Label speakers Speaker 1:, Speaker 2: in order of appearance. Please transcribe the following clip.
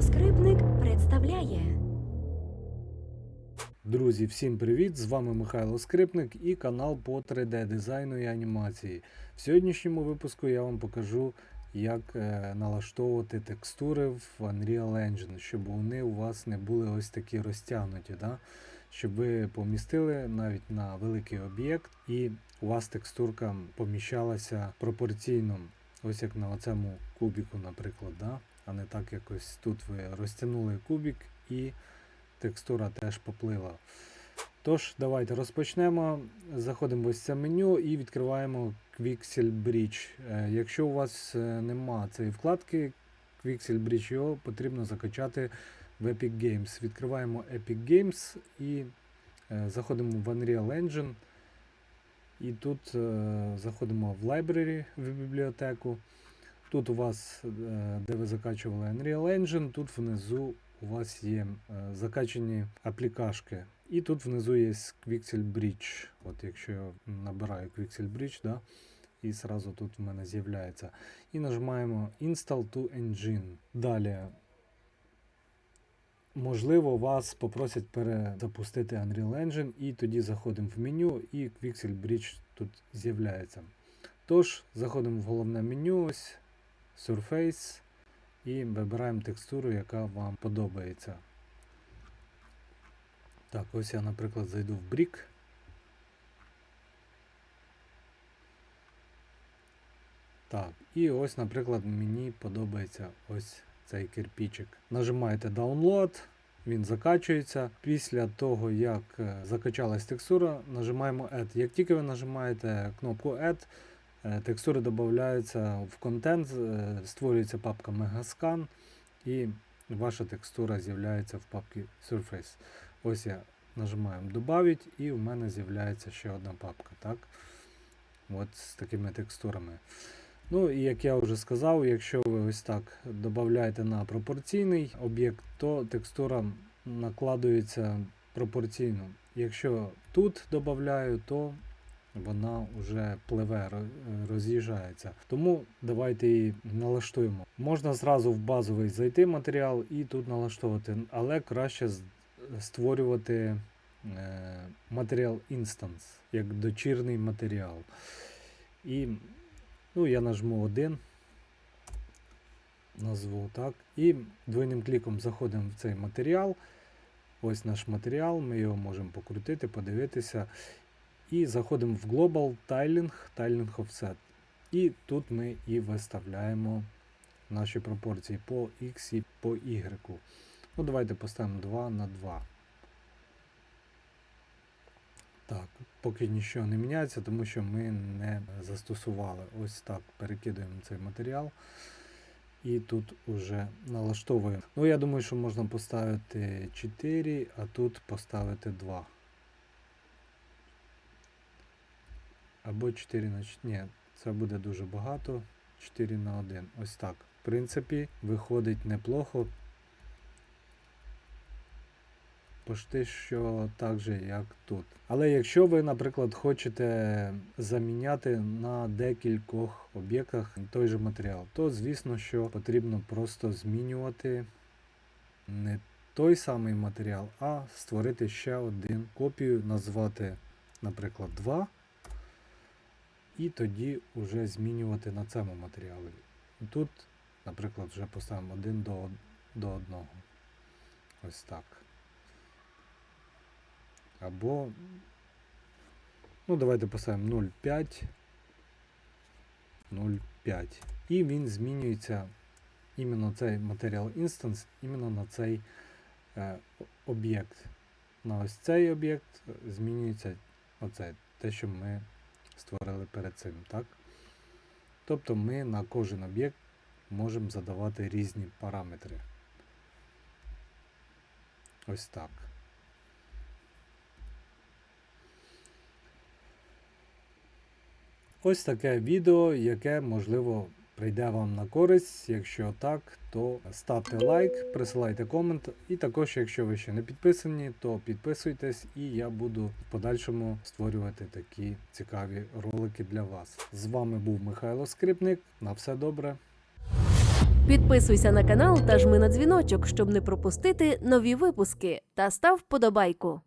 Speaker 1: Скрипник представляє.
Speaker 2: Друзі, всім привіт! З вами Михайло Скрипник і канал по 3D дизайну і анімації. В сьогоднішньому випуску я вам покажу, як е, налаштовувати текстури в Unreal Engine, щоб вони у вас не були ось такі розтягнуті. Да? Щоб ви помістили навіть на великий об'єкт і у вас текстурка поміщалася пропорційно, ось як на цьому кубіку, наприклад. Да? А не так якось тут ви розтягнули кубік і текстура теж поплила. Тож, давайте розпочнемо. Заходимо в ось це меню і відкриваємо Quixel Bridge. Е, Якщо у вас е, нема цієї вкладки, Quixel Bridge потрібно закачати в Epic Games. Відкриваємо Epic Games і е, заходимо в Unreal Engine. І тут заходимо в Library в бібліотеку. Тут у вас, е, де ви закачували Unreal Engine, тут внизу у вас є е, закачані аплікашки. І тут внизу є Quixel Bridge. От якщо я набираю Quixel Bridge, да, і зразу тут в мене з'являється. І нажимаємо Install to Engine. Далі. Можливо, вас попросять перезапустити Unreal Engine, і тоді заходимо в меню, і Quixel Bridge тут з'являється. Тож, заходимо в головне меню, ось Surface, і вибираємо текстуру, яка вам подобається. Так, ось я, наприклад, зайду в Brick. Так, і ось, наприклад, мені подобається ось цей кирпичик. Нажимаєте Download, він закачується. Після того, як е, закачалась текстура, нажимаємо Add. Як тільки ви нажимаєте кнопку Add, текстури додаються в контент, е, створюється папка Megascan і ваша текстура з'являється в папці Surface. Ось я нажимаємо Добавить і в мене з'являється ще одна папка. Так? От з такими текстурами. Ну і як я вже сказав, якщо ви ось так додаєте на пропорційний об'єкт, то текстура накладується пропорційно. Якщо тут додаю, то вона вже пливе, роз'їжджається. Тому давайте її налаштуємо. Можна зразу в базовий зайти матеріал і тут налаштовувати, але краще створювати е, матеріал Instance, як дочірний матеріал. І ну, я нажму один, назву так. І двойним кліком заходимо в цей матеріал. Ось наш матеріал, ми його можемо покрутити, подивитися. І заходимо в Global Tiling, Tiling Offset. І тут ми і виставляємо наші пропорції по X і по Y. Ну, давайте поставимо 2 на 2. Так, поки нічого не міняється, тому що ми не застосували. Ось так перекидуємо цей матеріал. І тут уже налаштовуємо. Ну, я думаю, що можна поставити 4, а тут поставити 2. Або 4 на 4. Ні, це буде дуже багато. 4 на 1. Ось так. В принципі, виходить неплохо. Почти що так же, як тут. Але якщо ви, наприклад, хочете заміняти на декількох об'єктах той же матеріал, то звісно, що потрібно просто змінювати не той самий матеріал, а створити ще один копію, назвати, наприклад, 2. І тоді вже змінювати на цьому матеріалі. Тут, наприклад, вже поставимо 1 до, до 1. Ось так. Або, ну, давайте поставимо 0,5. 0,5. І він змінюється іменно цей матеріал інстанс, іменно на цей е, об'єкт. На ось цей об'єкт змінюється оце, те, що ми створили перед цим. так? Тобто ми на кожен об'єкт можемо задавати різні параметри. Ось так. Ось таке відео, яке можливо прийде вам на користь. Якщо так, то ставте лайк, присилайте комент. І також, якщо ви ще не підписані, то підписуйтесь і я буду в подальшому створювати такі цікаві ролики для вас. З вами був Михайло Скрипник. На все добре.
Speaker 3: Підписуйся на канал та жми на дзвіночок, щоб не пропустити нові випуски. Та став вподобайку.